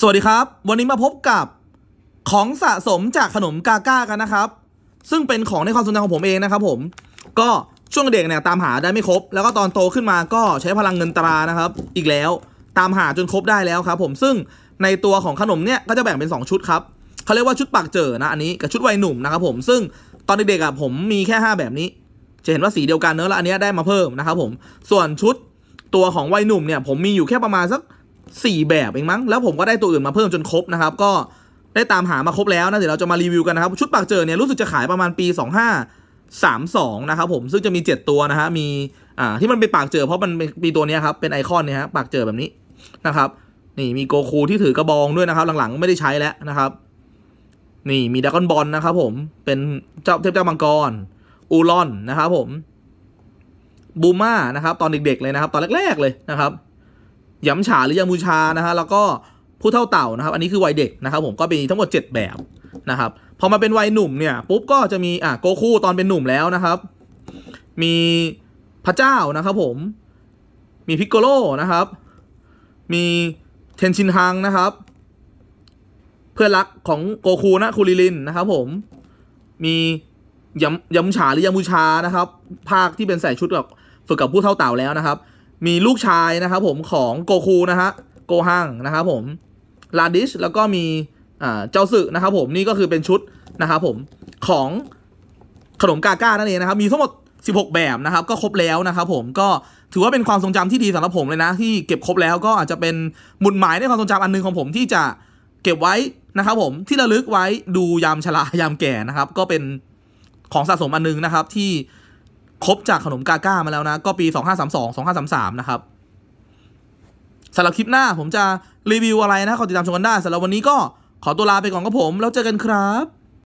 สวัสดีครับ วันนี้มาพบกับของสะสมจากขนมกาก้ากันนะครับ ซึ่งเป็นของในความสนใจของผมเองนะครับผม ก็ช่วงเด็กเนี่ยตามหาได้ไม่ครบ แล้วก็ตอนโตขึ้นมาก็ใช้พลังเงินตรานะครับ อีกแล้วตามหาจนครบได้แล้วครับผมซึ่งในตัวของขนมเนี่ยก็จะแบ่งเป็น 2 ชุดครับเขาเรียกว่าชุดปากเจอนะอันนี้กับชุดวัยหนุ่มนะครับผมซึ่งตอนเด็กๆอะผมมีแค่ 5 แบบนี้ จะเห็นว่าสีเดียวกันเนอะแล้วอันนี้ได้มาเพิ่มนะครับผมส่วนชุดตัวของวัยหนุ่มเนี่ยผมมีอยู่แค่ประมาณสัก สี่แบบเองมั้ง แล้วผมก็ได้ตัวอื่นมาเพิ่มจนครบนะครับ ก็ได้ตามหามาครบแล้วนะ เดี๋ยวเราจะมารีวิวกันนะครับ ชุดปากเจอเนี่ยรู้สึกจะขายประมาณปี 2532 นะครับผม ซึ่งจะมี 7 ตัวนะฮะ มี อ่า ที่มันเป็นปากเจอเพราะมันเป็นปีตัวนี้ครับ เป็นไอคอนเนี่ยฮะ ปากเจอแบบนี้นะครับ นี่มีโกคูที่ถือกระบองด้วยนะครับ หลังๆไม่ได้ใช้แล้วนะครับ นี่มีดากอนบอลนะครับผม เป็นเจ้าเทพเจ้ามังกร อูลอนนะครับผม บูม่านะครับ ตอนเด็กๆเลยนะครับ ตอนแรกๆเลยนะครับ ยำฉาหรือยามูชานะฮะแล้วก็ผู้เท่าเต่านะครับ อันนี้คือวัยเด็กนะครับ ผมก็มีทั้งหมด 7 แบบนะครับพอมาเป็นวัยหนุ่มเนี่ยปุ๊บก็จะมีอะโกคูตอนเป็นหนุ่มแล้วนะครับ มีพระเจ้านะครับผมมีพิกโกโลนะครับ มีเทนชินฮังนะครับ เพื่อนรักของโกคูนะคูริลินนะครับผมมียำยำฉาหรือยามูชานะครับ ภาคที่เป็นใส่ชุดกับฝึกกับผู้เท่าเต่าแล้วนะครับ มีลูกชายนะครับผมของโกคูนะฮะโกฮังนะครับผมลาดิชแล้วก็มีเจ้าสึนะครับผมนี่ก็คือเป็นชุดนะครับผมของขนมกาก้านั่นเองนะครับมีทั้งหมด 16 แบบนะครับ ก็ครบแล้วนะครับผมก็ถือว่าเป็นความทรงจำที่ดีสำหรับผมเลยนะ ที่เก็บครบแล้วก็อาจจะเป็นหมุดหมายในความทรงจำอันหนึงของผมที่จะเก็บไว้นะครับผมที่ระลึกไว้ดูยามชรายามแก่นะครับ ก็เป็นของสะสมอันหนึงนะครับที่ ครบจากขนมกาก้ามาแล้วนะ ก็ปี 2532 2533 นะครับสำหรับคลิปหน้าผมจะรีวิวอะไรนะขอติดตามชมกันได้สำหรับวันนี้ก็ขอตัวลาไปก่อนครับผม แล้วเจอกันครับ